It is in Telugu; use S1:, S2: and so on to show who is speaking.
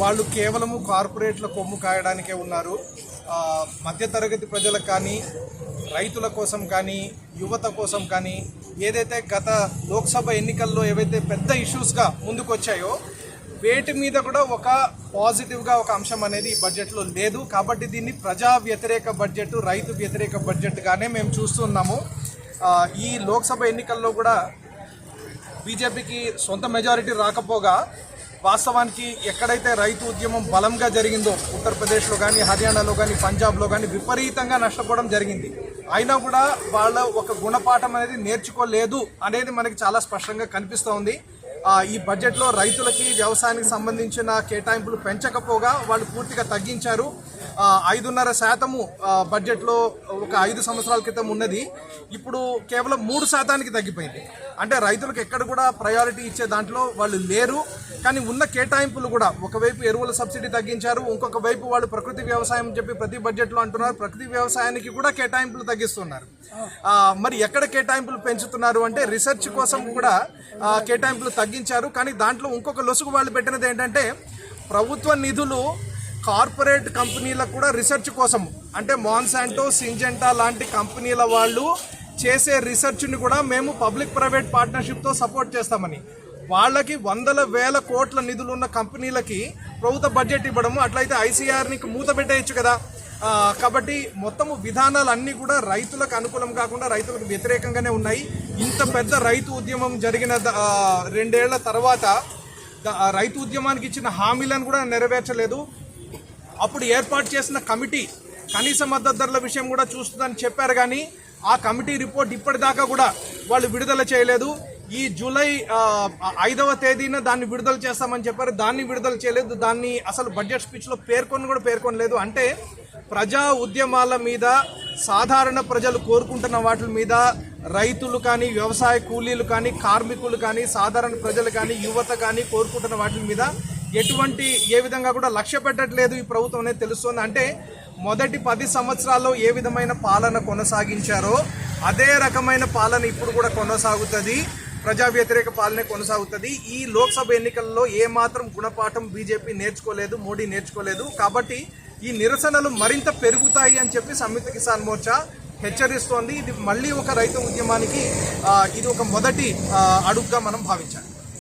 S1: వాళ్ళు కేవలము కార్పొరేట్ల కొమ్ము కాయడానికే ఉన్నారు. మధ్యతరగతి ప్రజలకు కానీ రైతుల కోసం కానీ యువత కోసం కానీ ఏదైతే గత లోక్సభ ఎన్నికల్లో ఏవైతే పెద్ద ఇష్యూస్గా ముందుకు వచ్చాయో వేటి మీద కూడా ఒక పాజిటివ్గా ఒక అంశం అనేది ఈ బడ్జెట్లో లేదు. కాబట్టి దీన్ని ప్రజా వ్యతిరేక బడ్జెట్ రైతు వ్యతిరేక బడ్జెట్గానే మేము చూస్తున్నాము ఈ లోక్సభ ఎన్నికల్లో కూడా బీజేపీకి సొంత మెజారిటీ రాకపోగా వాస్తవానికి ఎక్కడైతే రైతు ఉద్యమం బలంగా జరిగిందో ఉత్తరప్రదేశ్లో కానీ హర్యానాలో కానీ పంజాబ్లో కానీ విపరీతంగా నష్టపోవడం జరిగింది. అయినా కూడా వాళ్ళ ఒక గుణపాఠం అనేది నేర్చుకోలేదు అనేది మనకి చాలా స్పష్టంగా కనిపిస్తోంది. ఉంది ఈ బడ్జెట్లో రైతులకి వ్యవసాయానికి సంబంధించిన కేటాయింపులు పెంచకపోగా వాళ్ళు పూర్తిగా తగ్గించారు. ఐదున్నర శాతము బడ్జెట్లో ఒక ఐదు సంవత్సరాల క్రితం ఉన్నది. ఇప్పుడు కేవలం మూడు శాతానికి తగ్గిపోయింది. అంటే రైతులకు ఎక్కడ కూడా ప్రయారిటీ ఇచ్చే దాంట్లో వాళ్ళు లేరు. కానీ ఉన్న కేటాయింపులు కూడా ఒకవైపు ఎరువుల సబ్సిడీ తగ్గించారు ఇంకొక వైపు వాళ్ళు ప్రకృతి వ్యవసాయం చెప్పి ప్రతి బడ్జెట్లో అంటున్నారు. ప్రకృతి వ్యవసాయానికి కూడా కేటాయింపులు తగ్గిస్తున్నారు. మరి ఎక్కడ కేటాయింపులు పెంచుతున్నారు అంటే రీసెర్చ్ కోసం కూడా కేటాయింపులు తగ్గి తగ్గించారు. కానీ దాంట్లో ఇంకొక లొసుగు వాళ్ళు పెట్టినది ఏంటంటే ప్రభుత్వ నిధులు కార్పొరేట్ కంపెనీలకు కూడా రీసెర్చ్ కోసం. అంటే మాన్సాంటో సింజెంటా లాంటి కంపెనీల వాళ్ళు చేసే రీసెర్చ్ని కూడా మేము పబ్లిక్ ప్రైవేట్ పార్ట్నర్షిప్తో సపోర్ట్ చేస్తామని. వాళ్ళకి వందల వేల కోట్ల నిధులు ఉన్న కంపెనీలకి ప్రభుత్వ బడ్జెట్ ఇవ్వడము అట్లయితే ఐసీఆర్ని మూత పెట్టేయచ్చు కదా. కాబట్టి మొత్తము విధానాలు అన్నీ కూడా రైతులకు అనుకూలం కాకుండా రైతులకు వ్యతిరేకంగానే ఉన్నాయి. ఇంత పెద్ద రైతు ఉద్యమం జరిగిన రెండేళ్ళ తర్వాత రైతు ఉద్యమానికి ఇచ్చిన హామీలను కూడా నెరవేర్చలేదు. అప్పుడు ఏర్పాటు చేసిన కమిటీ కనీస మద్దతు ధరల విషయం కూడా చూస్తుందని చెప్పారు కానీ ఆ కమిటీ రిపోర్ట్ ఇప్పటిదాకా కూడా వాళ్ళు విడుదల చేయలేదు. ఈ జూలై ఐదవ తేదీన దాన్ని విడుదల చేస్తామని చెప్పారు. దాన్ని విడుదల చేయలేదు. దాన్ని అసలు బడ్జెట్ స్పీచ్లో పేర్కొని కూడా పేర్కొనలేదు. అంటే ప్రజా ఉద్యమాల మీద సాధారణ ప్రజలు కోరుకుంటున్న వాటి మీద రైతులు కానీ వ్యవసాయ కూలీలు కానీ కార్మికులు కానీ సాధారణ ప్రజలు కానీ యువత కానీ కోరుకుంటున్న వాటి మీద ఎటువంటి ఏ విధంగా కూడా లక్ష్య పెట్టట్లేదు ఈ ప్రభుత్వం అనేది తెలుస్తుంది. అంటే మొదటి పది సంవత్సరాల్లో ఏ విధమైన పాలన కొనసాగించారో అదే రకమైన పాలన ఇప్పుడు కూడా కొనసాగుతుంది. ప్రజా వ్యతిరేక పాలన కొనసాగుతుంది. ఈ లోక్సభ ఎన్నికల్లో ఏ మాత్రం గుణపాఠం బీజేపీ నేర్చుకోలేదు మోడీ నేర్చుకోలేదు. కాబట్టి ఈ నిరసనలు మరింత పెరుగుతాయి అని చెప్పి సంయుక్త కిసాన్ మోర్చా హెచ్చరిస్తోంది. ఇది మళ్ళీ ఒక రైతు ఉద్యమానికి ఇది ఒక మొదటి అడుగుగా మనం భావించాలి.